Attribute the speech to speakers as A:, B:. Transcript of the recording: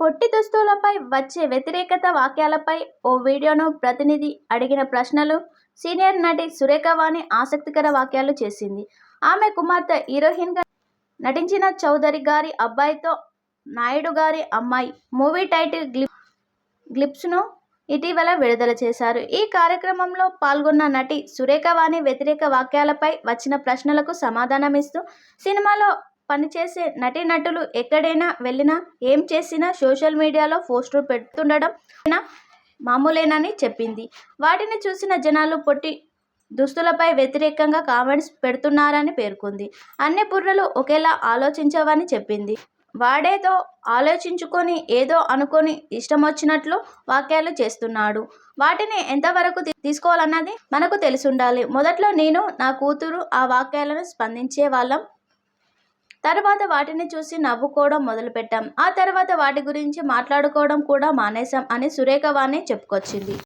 A: పొట్టి దుస్తులపై వచ్చే వ్యతిరేకత వాక్యాలపై ఓ వీడియోను ప్రతినిధి అడిగిన ప్రశ్నలు సీనియర్ నటి సురేఖవాణి ఆసక్తికర వాక్యాలు చేసింది. ఆమె కుమార్తె హీరోయిన్గా నటించిన చౌదరి గారి అబ్బాయితో నాయుడు గారి అమ్మాయి మూవీ టైటిల్ గ్లిప్ గ్లిప్స్ను ఇటీవల విడుదల చేశారు. ఈ కార్యక్రమంలో పాల్గొన్న నటి సురేఖవాణి వ్యతిరేక వాక్యాలపై వచ్చిన ప్రశ్నలకు సమాధానమిస్తూ సినిమాలో పనిచేసే నటీనటులు ఎక్కడైనా వెళ్ళినా ఏం చేసినా సోషల్ మీడియాలో పోస్టులు పెడుతుండడం మామూలేనని చెప్పింది. వాటిని చూసిన జనాలు పొట్టి దుస్తులపై వ్యతిరేకంగా కామెంట్స్ పెడుతున్నారని పేర్కొంది. అన్ని బుర్రలు ఒకేలా ఆలోచించవని చెప్పింది. వాడేదో ఆలోచించుకొని ఏదో అనుకొని ఇష్టం వచ్చినట్లు వాక్యాలు చేస్తున్నాడు. వాటిని ఎంతవరకు తీసుకోవాలన్నది మనకు తెలిసుండాలి. మొదట్లో నేను నా కూతురు ఆ వాక్యాలను స్పందించే వాళ్ళం తర్వాత వాటిని చూసి నవ్వుకోవడం మొదలుపెట్టాం. ఆ తర్వాత వాటి గురించి మాట్లాడుకోవడం కూడా మానేశాం అని సురేఖ వాణి చెప్పుకొచ్చింది.